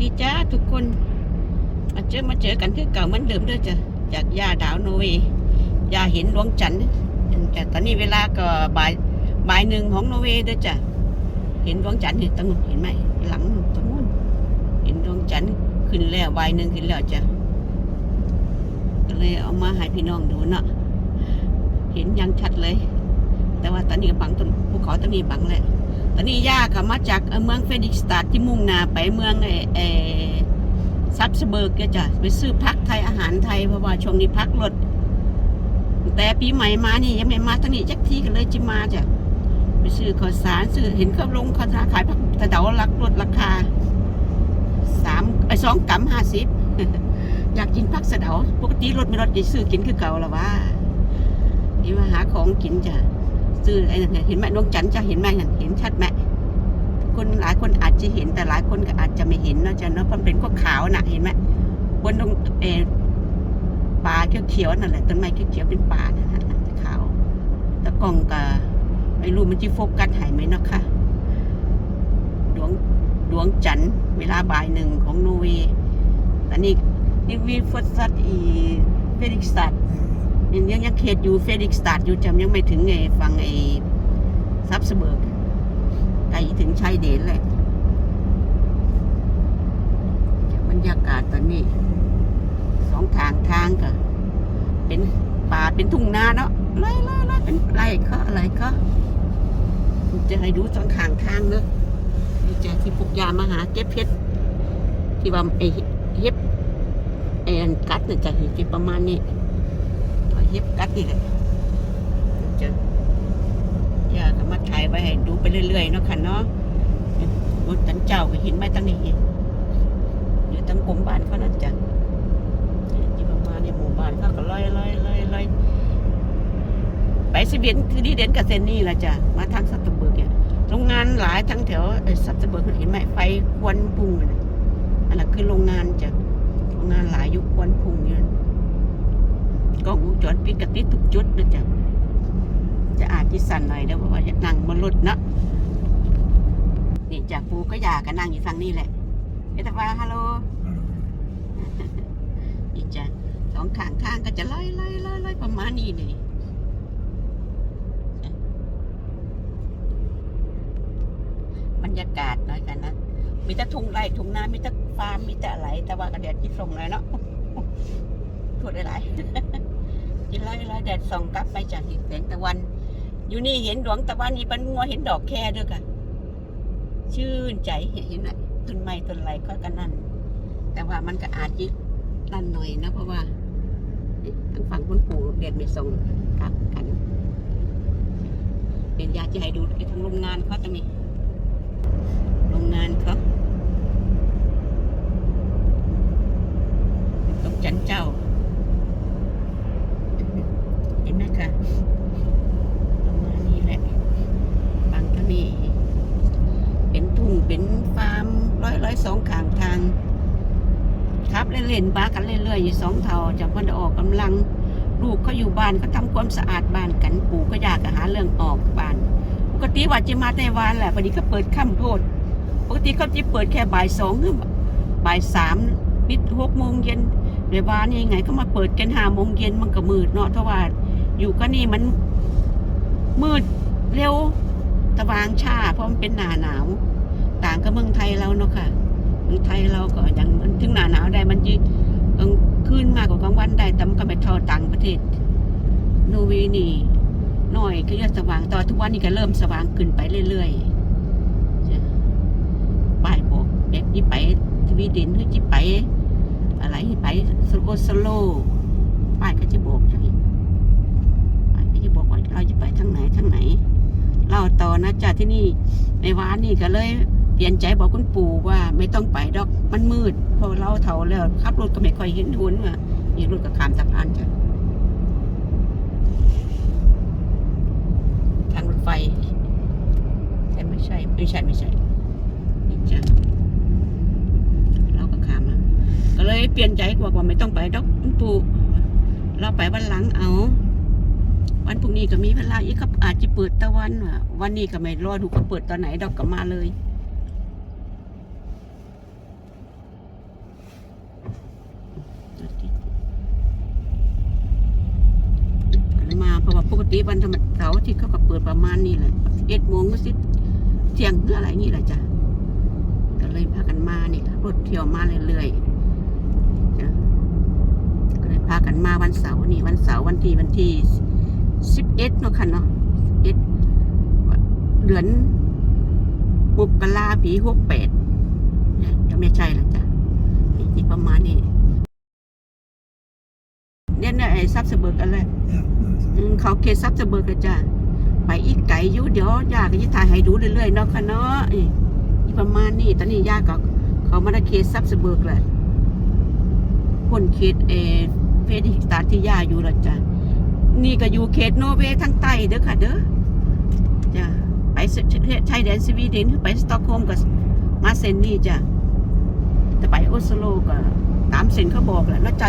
ดีจ้าทุกคนมาเจอมาเจอกันคือเก่าเหมือนเดิมเด้วยจ้ะจากยาดาวโนเวย์ยาเห็นดวงจันทร์แต่ตอนนี้เวลาก็บ่ายบ่ายหนึ่งของโนเวเด้วยจ้ะเห็นดวงจันทร์เห็นตรงนู้นเห็นไหมหลังตรงนู้นเห็นดวงจันทร์ขึ้นแล้วบ่ายหนึ่งขึ้นแล้วจ้ะก็เลยเอามาให้พี่น้องดูเนาะเห็นยังชัดเลย แต่ว่าตอนนี้บังต้นภูเขาตอนนี้บังแหละ ตอนนี้ย่าเขามาจากเมืองเฟดิกสตาดที่มุ่งนาไปเมืองเอเอซับสเบิร์กก็จะไปซื้อพักไทยอาหารไทยเพราะว่าช่วงนี้พักรถแต่ปีใหม่มานี่ยังไม่มาทางนี้จักทีกันเลยจิมาจ้ะไปซื้อข้าวสารซื้อเห็นเขาลงเขาขายผักตะเดาลักลดราคาสามไอสองกำห้าสิบอยากกินผักสะเดาปกติรถไม่รถจะซื้อกินคือเก่าละว่านี่มาหาของกินจ้ะ ซื้อไอ้นั่นเห็นไหมดวงจันทร์จะเห็นไหมเห็นชัดไหมคนหลายคนอาจจะเห็นแต่หลายคนก็อาจจะไม่เห็นเนาะจ้ะเนาะเพราะมันเป็นพวกขาวน่ะเห็นไหมบนตรงเอป่าเขียวๆนั่นแหละต้นไม้เขียวๆเป็นป่านั่นน่ะขาวแต่กล้องก็ไม่รู้มันจะโฟกัสหายไหมเนาะค่ะดวงดวงจันทร์เวลาบ่ายหนึ่งของโนเวย์ตอนนี้นี่วีฟอสซัตอีเฟริกสตัด ยังยังยังเขตอยู่เฟดิกสตาดอยู่จำยังไม่ถึงไงฟังไอ้ซับสเบิร์กไกลถึงชายเดนเลยบรรยากาศตอนนี้ สองทางทางก็เป็นป่าเป็นทุ่งนาเนาะไล่ไล่ไล่เป็นไรก็อะไรก็จะให้ดูสองทางทางเนาะนี่จะที่ปลูกยามาหาเก็บเพชรที่ว่าไอ้เฮ็บไอ้อันกัดเนี่ยจะเห็นที่ประมาณนี้ ย็บกัดนี่แหละจะอย่าก็มาถ่ายไว้ให้ดูไปเรื่อยๆเนาะค่ะเนาะรถตันเจ้าก็เห็นไหมตั้งนี้อยู่ตั้งกรมบ้านเขานั่นจ้ะที่ประมาณในหมู่บ้านเขาก็ลอยลอยลอยลอยไปสิเบียนคือดีเด่นกับเซนนี่ละจ้ะมาทางสัตว์เบิกเนี่ยโรงงานหลายทั้งแถวสัตว์เบิกเห็นไหมไฟควันพุ่งอันนั้นคือโรงงานจ้ะโรงงานหลายยุคควันพุ่งอยู่ กล้องวงจรปิดกติดทุกจุดนะจ๊ะจะอาจที่สั่นหน่อยเด้อเพราะว่านั่งบนรถเนาะนี่จากปูก็อยากกันนั่งอยู่ทางนี้แหละเอตาฟ้าฮัลโหลนี่จ้ะสองข้างข้างก็จะไล่ไล่ไล่ไล่ประมาณนี้นี่บรรยากาศหน่อยกันนะมีแต่ทุ่งไร่ทุ่งนามีแต่ฟาร์มมีแต่อะไร แต่ว่ากระเดียดที่ส่งเลยเนาะพูดได้หลาย กินไล่ไล่แดดส่องกลับไปจากเห็นแสงตะวัน อยู่นี่เห็นดวงตะวันนี่เป็นงัวเห็นดอกแค่ด้วยกันชื่นใจเห็นไหมต้นไม้ต้นไรก็กันนั่น แต่ว่ามันก็อาจจะนั่นหน่อยนะเพราะว่าทั้งฝั่งคุณปู่เด็ดไม่ส่งกลับกันเป็นยาจะให้ดูไอ้ทางโรงงานเขาตรงนี้โรงงานเขาตกจันเจ้า เห็นไหมคะประมาณนี้แหละบางก็นี่เป็นทุ่งเป็นฟาร์มร้อยร้อยสองข้างทาง ครับเล่นๆปากันเรื่ อยอยู่สองเท่าจากมันออกกำลัง ลูกเขาอยู่บ้านเขาทำความสะอาดบ้านกันปู่ก็อยากหาเรื่องออกบ้าน ปกติว่าจะมาไต้หวันแหละพอดีก็เปิดค่ำโทษปกติเขาจะเปิดแค่บ่ายสองหรือบ่ายสามปิดหกโมงเย็นเดี๋ยววานี่ไงก็มาเปิดกันห้าโมงเย็นมันก็มืดเนาะเพราะว่าอยู่ก็นี่มันมืดเร็วตะวางชาเพราะมันเป็นหนาหนาว ต่างกับเมืองไทยเราเนาะค่ะเมืองไทยเราก็ยังถึงหนาหนาวได้มัน น่อยก็จะสว่างแตอนทุกวันนี้ก็เริ่มสว่างขึ้นไปเรื่อยๆป้ายบอกเด็กที่ไปทวีเดนหรือที่ไป อะไรที่ไปสโลสโลป้ายก็จะบอกอย่างนี้ป้ายก็จะบอกว่าเราจะไปทางไหนทางไหน เราต่อนะจ้ะที่นี่ในวานนี่ก็เลยเปลี่ยนใจบอกคุณปู่ว่าไม่ต้องไปดอกมันมืดเพอเราเฒ่าแล้วขับรถก็ไม่ค่อยเห็นทุนว่าอีกรถก็ขามสะพานจ้ะทางรถ ไฟใช่ไม่ใช่ไม่ใช่ไม่ใช่นี่จ้ะเราก็ขามมาก็เลยเปลี่ยนใจกว่าว่าไม่ต้องไปดอกคุณปู่เราไปวันหลังเอา วันพรุ่งนี้ก็มีเวลาอีกครับอาจจะเปิดตะวันว่ะวันนี้ก็ไม่รอดูเขาเปิดตอนไหนดอกก็มาเลย ติวันธรรมเสาร์อาที่เขาก็เปิดประมาณนี้แหละเอ็ดโมงก็สิเที่ยงหรืออะไรนี่แหละจ้ะก็เลยพากันมานี่ล่ะรถเที่ยวมาเรื่อยๆจ้ะก็เลยพากันมาวันเสาร์นี่วันเสาร์วันที่วันที่สิบเอ็ดเนาะค่ะเนาะเอ็ดเดือนมกราปีหกแปดเนี่ยจะไม่ใช่ละจ้ะที่ประมาณนี้ เนี่ยเนี่ยไอ้ซับสเบิร์กอะไร Ja, nou, อืมเขาเขตซับสเบิร์กเลยจ้ะไปอีกไก่อยู่เดี๋ยวยาก็จะถ่ายให้ดูเรื่อยๆเนาะค่ะเนาะอีอีประมาณนี้ตอนนี้ยาก็เขามาได้เขตซับสเบิร์กแหละคนเขตเออเฟดิสตาที่ยาอยู่และจ้ะนี่ก็อยู่เขตโนเวย์ทางใต้เด้อค่ะเด้อจ้ะไปสชายแดนสวีเดนไปสตอกโฮล์มก็มาเซนนี่จ้ะแต่ไปโอสโลก็ตามเส้นเขาบอกแหละแล้วจ้ะ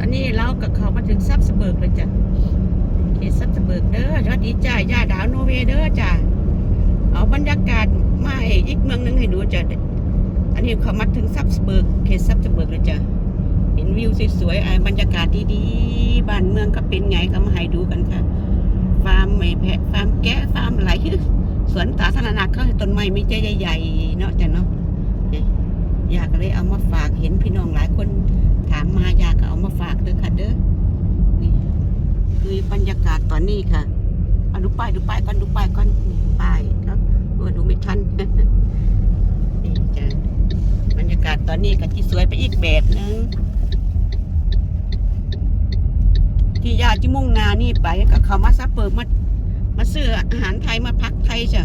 อันนี้เรา กับเขามาถึงซับสเบิร์กเลยจ้ะเขตซับสเบิร์กเด้อสวัสดีจ้าย่าดาวโนเวเด้อจ้าเอาบรรยากาศมาให้อีกเมืองหนึงให้ดูจ้ะอันนี้เขามาถึงซับสเบิร์กเขตซับสเบิร์กเลยจ้ะเห็นวิวสวยๆบรรยากาศดีๆบ้านเมืองก็เป็นไงก็มาให้ดูกันค่ะฟาร์มไม่แพะฟาร์มแกะฟาร์มไหลสวนสาธารณะเขาต้นไม้มีใจใหญ่ๆเนาะจ้ะเนาะอยากเลยเอามาฝากเห็นพี่น้องหลายคน ถามมาอยากก็เอามาฝากเด้อค่ะเด้อนี่คือบรรยากาศตอนนี้ค่ะเอาดูป้ายดูป้ายก่อนดูป้ายก่อนป้ายครับเออดูไม่ทันนี่จ้ะบรรยากาศตอนนี้ก็ที่สวยไปอีกแบบนึงที่ญาติที่มุ่งนานี่ไปก็เขามาซับเปิดมามาซื้ออาหารไทยมาพักไทยจ้ะ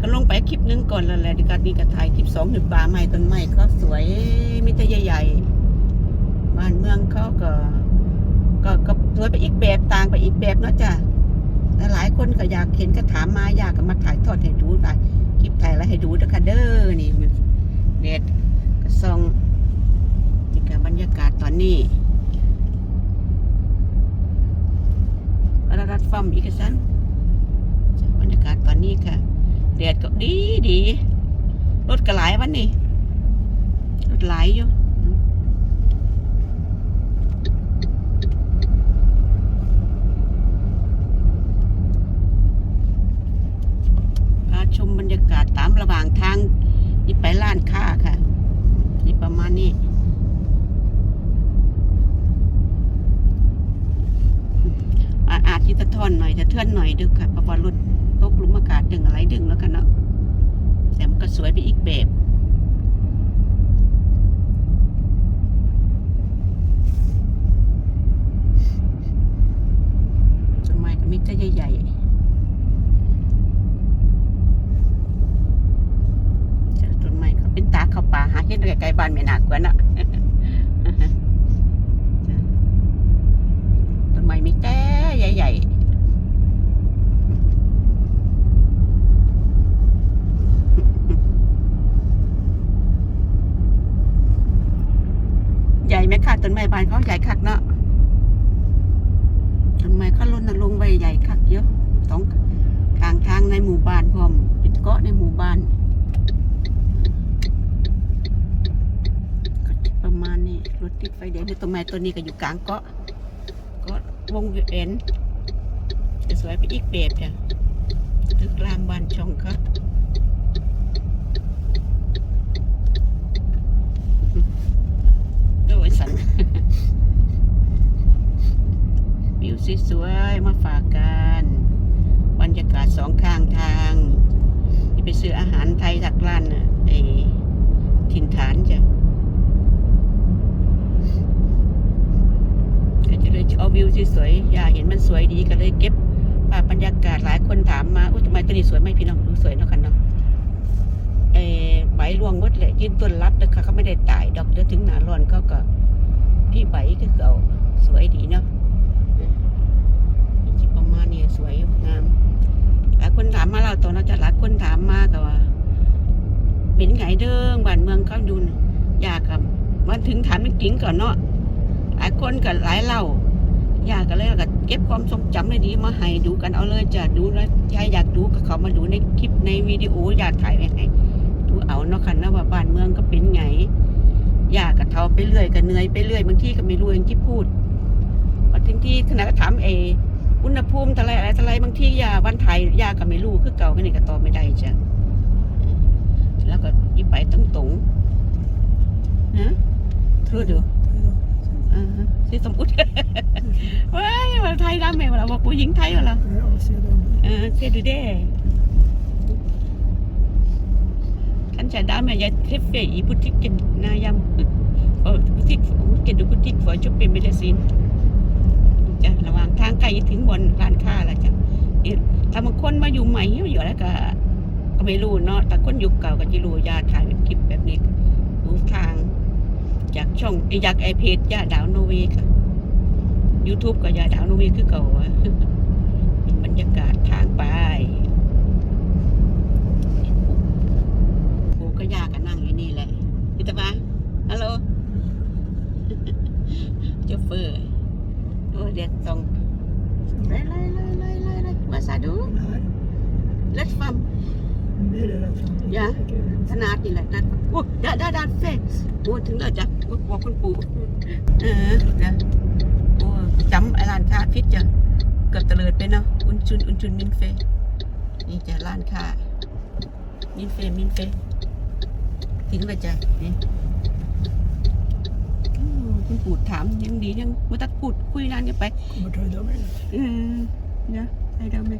ก็ลงไปคลิปหนึงก่อนแล้วแหละดีกันนี่ก็ถ่ายคลิปสองหนึ่งป่าใหม่ต้นไม้เขาสวยมิตรใหญ่ๆบ้านเมืองเขาก็ ก็ก็สวยไปอีกแบบต่างไปอีกแบบเนาะจ้ะแต่หลายคนก็อยากเห็นก็ถามมาอยากก็มาถ่ายทอดให้ดูถ่ายคลิปถ่ายอะไรให้ดูนะคะเด้อนี่มันเด็ดกระซองนี่คือบรรยากาศตอนนี้รัดฟัมอีกสันจ้ะบรรยากาศตอนนี้ค่ะ แดดก็ดีดีรถก็หลายวันนี้รถหลายอยู่พาชมบรรยากาศตามระหว่างทางนี่ไปร้านค้าค่ะ นี่ประมาณนี้อาอาจที่ตะทอนหน่อยจะเทื่อนหน่อยดึกค่ะเพระว่ารถตกหลุมอากาศดึงอะไรดึงแล้วกันเนาะแต่มันก็สวยไปอีกแบบต้นไม้ก็มีแต่ใหญ่ๆ จ้ะต้นไม้เขาเป็นตาเข้าป่าหาเห็ดไกลๆบ้านไม่น่ากลัวนะ จ้ะต้นไม้มีแต่ใหญ่ๆ ใหญ่ไหมคะ ต้นไม้บ้านเขาใหญ่คักเนาะต้นไม้เขาล้นลงไว้ใหญ่คักเยอะสองกลางทางในหมู่บ้านพร้อมเป็นเกาะในหมู่บ้านก็ประมาณนี้รถติดไฟแดงในต้นไม้ต้นนี้ก็อยู่กลางเกาะเก็วงเวียนจะสวยไปอีกแบบจ้ะตึกรามบ้านช่องครับโดยสัน วิว สวยๆมาฝากกันบรรยากาศสองข้างทางที่ไปซื้ออาหารไทยจากร้านน่ะไอ้ถิ่นฐานจ้ะก็จะเลยเอาวิวสวยๆอย่าเห็นมันสวยดีก็เลยเก็บภาพบรรยากาศหลายคนถามมาอุ้ยทำไมตัวนี้สวยไหมพี่น้องดูสวยเนาะกันเนาะเอใบรวงหมดเลยยืนต้นรับเลยค่ะเขาไม่ได้ตายดอกเดี๋ยวถึงหนาร้อนเขาก็พี่ใบก็เก่าสวยดีเนาะที่ประมาณนี้สวยงามหลายคนถามมาเราตัวเราจะหลายคนถามมาก็ว่า เป็นไงเด้อบ้านเมืองเขาดูน่ะอยากกับมาถึงถามจริงก่อนเนาะหลายคนก็หลายเล่าอยากก็เลยก็เก็บความทรงจำได้ดีมาให้ดูกันเอาเลยจะดูแล้วใครอยากดูก็เขามาดูในคลิปในวิดีโออยากถ่ายไว้ให้ดูเอาเนาะค่ะนะว่าบ้านเมืองก็เป็นไงอยากกับเทาไปเรื่อยก็เหนื่อยไปเรื่อยบางทีก็ไม่รู้อย่างที่พูดบางที่ขณะก็ถามเอ อุณหภูมิเท่าไรอะไรเท่าไรบางทียาวันไทยยาก็ไม่รู้คือเก่าไม่นี่ก็ตอบไม่ได้จ้ะแล้วก็ยิ่ไปตั้งตรงๆฮะเธอเดี๋ยวอ่าฮะสิสมอุดว้ายว่าไทยดำไหมวะว่าผู้หญิงไทยวะล่ะ Ja, ser dem. เออเซดูเด้ขันจะได้มาอย่าเทฟเฟอีพุติกินนายำเออพุติกเกดูพุติกฝอยจุบเป็นเมดิซิน จ้ะระหว่างทางใกลถึงบนร้านค้าล้วจ้ะถ้าบางคนมาอยู่ใหม่เหี่ยวอยู่แล้วก็ก็ไม่รู้เนาะแต่คนอยุคเก่าก็จะรู้ยาถ่ายเป็นคลิปแบบนี้ดูทางจากช่องไอ้จากไอเพจยาดาวโนเวค่ะ YouTube ก็ยาดาวโนเวคือเก่าเป็นบรรยากาศทางไปปูก็ยาก็นั่งอยู่นี่แหละพี่ตาบาฮัลโหลเจ้าเฟอร์ โอ้เด็ดตรงไล่ไล่ไล่ไล่ไล่ไล่มาซาดูเล็ดฟัม det är det rätt fram. Ja. ขนาดนี่แหละนั่นโอ้ด้าด้าด้านเฟ่โอ้ถึงแล้วจ้ะโอ้บอกคุณปู่เออนะโอ้จำไอ้ร้านค้าพิษจ้ะเกือบตะเลิดไปเนาะอุนชุนอุนชุนมินเฟนี่จะร้านค้ามินเฟมินเฟถึงแล้วจ้ะนี่คุณปู่ถามยังดียังเมื่อตัด พูดคุยนานกันไป Kommer ta idag med. อืมนะให้เราไหม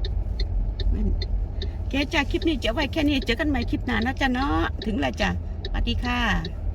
แม่นแกจ้าคลิปนี้จะไว้แค่นี้เจอกันใหม่คลิปหน้านะจ๊ะเนาะถึงแล้วจ้ะสวัสดีค่ะ